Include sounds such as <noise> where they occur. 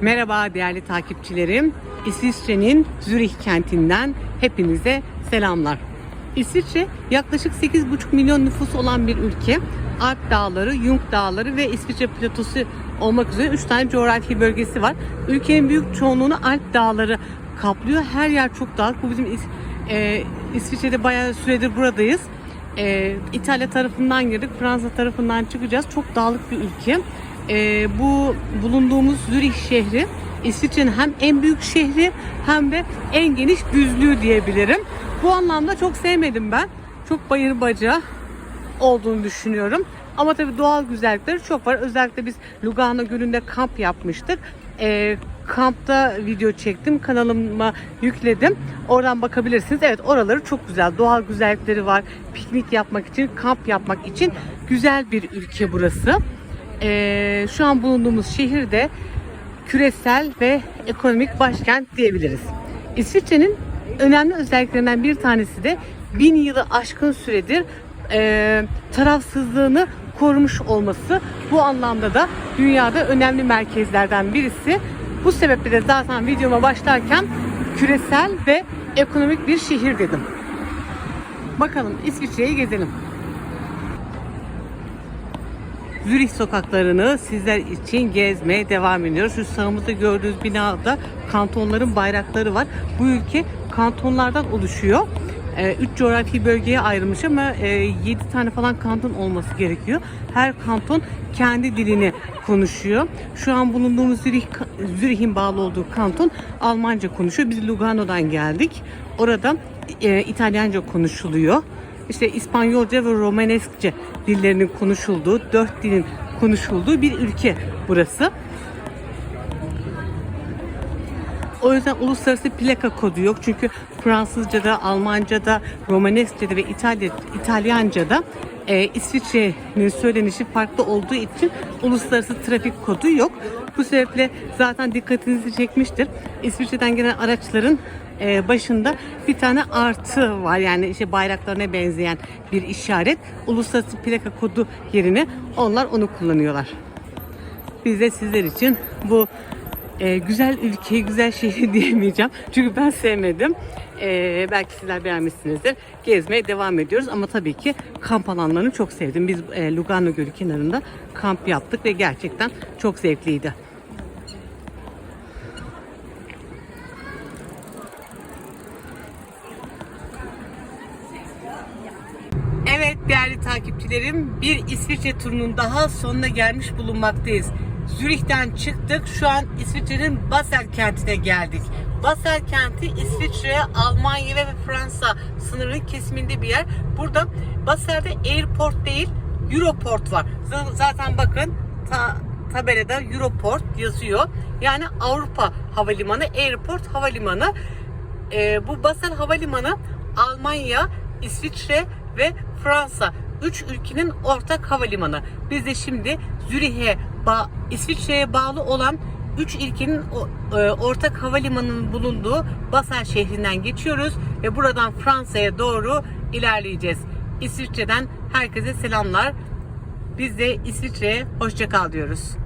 Merhaba değerli takipçilerim. İsviçre'nin Zürih kentinden hepinize selamlar. İsviçre yaklaşık 8,5 milyon nüfusu olan bir ülke. Alp Dağları, Jung Dağları ve İsviçre Platosu olmak üzere 3 tane coğrafi bölgesi var. Ülkenin büyük çoğunluğunu Alp Dağları kaplıyor. Her yer çok dağlık. Bu bizim İs- e, İsviçre'de bayağı süredir buradayız. E, İtalya tarafından girdik, Fransa tarafından çıkacağız. Çok dağlık bir ülke. E, bu bulunduğumuz Zürih şehri İsviçre'nin hem en büyük şehri hem de en geniş düzlüğü diyebilirim. Bu anlamda çok sevmedim ben. Çok bayır baca olduğunu düşünüyorum. Ama tabii doğal güzellikleri çok var. Özellikle biz Lugano Gölü'nde kamp yapmıştık. Ee, kampta video çektim. Kanalıma yükledim. Oradan bakabilirsiniz. Evet oraları çok güzel. Doğal güzellikleri var. Piknik yapmak için, kamp yapmak için güzel bir ülke burası. Ee, şu an bulunduğumuz şehirde küresel ve ekonomik başkent diyebiliriz. İsviçre'nin önemli özelliklerinden bir tanesi de bin yılı aşkın süredir e, tarafsızlığını korumuş olması. Bu anlamda da dünyada önemli merkezlerden birisi. Bu sebeple de zaten videoma başlarken küresel ve ekonomik bir şehir dedim. Bakalım İsviçre'yi gezelim. Zürih sokaklarını sizler için gezmeye devam ediyoruz. Şu sağımızda gördüğünüz binada kantonların bayrakları var. Bu ülke kantonlardan oluşuyor. 3 coğrafi bölgeye ayrılmış ama 7 tane falan kanton olması gerekiyor. Her kanton kendi dilini konuşuyor. Şu an bulunduğumuz Zürih, Zürih'in bağlı olduğu kanton Almanca konuşuyor. Biz Lugano'dan geldik. Orada e, İtalyanca konuşuluyor işte İspanyolca ve Romaneskçe dillerinin konuşulduğu, dört dilin konuşulduğu bir ülke burası. O yüzden uluslararası plaka kodu yok. Çünkü Fransızca'da, Almanca'da, Romaneskçe'de ve İtalya, İtalyanca'da e, İsviçre'nin söylenişi farklı olduğu için uluslararası trafik kodu yok. Bu sebeple zaten dikkatinizi çekmiştir. İsviçre'den gelen araçların e, başında bir tane artı var. Yani işte bayraklarına benzeyen bir işaret. Uluslararası plaka kodu yerine onlar onu kullanıyorlar. Biz de sizler için bu e, güzel ülkeyi, güzel şehri <laughs> diyemeyeceğim. Çünkü ben sevmedim. E, belki sizler beğenmişsinizdir. Gezmeye devam ediyoruz ama tabii ki kamp alanlarını çok sevdim. Biz e, Lugano Gölü kenarında kamp yaptık ve gerçekten çok zevkliydi. Evet değerli takipçilerim bir İsviçre turunun daha sonuna gelmiş bulunmaktayız. Zürih'ten çıktık. Şu an İsviçre'nin Basel kentine geldik. Basel kenti İsviçre, Almanya ve Fransa sınırının kesiminde bir yer. Burada Basel'de airport değil Europort var. Zaten bakın ta, tabelada Europort yazıyor. Yani Avrupa Havalimanı, Airport Havalimanı. Ee, bu Basel Havalimanı Almanya, İsviçre ve Fransa 3 ülkenin ortak havalimanı. Biz de şimdi Zürih'e, ba- İsviçre'ye bağlı olan 3 ülkenin o- e, ortak havalimanının bulunduğu Basel şehrinden geçiyoruz ve buradan Fransa'ya doğru ilerleyeceğiz. İsviçre'den herkese selamlar. Biz de İsviçre'ye hoşça kal diyoruz.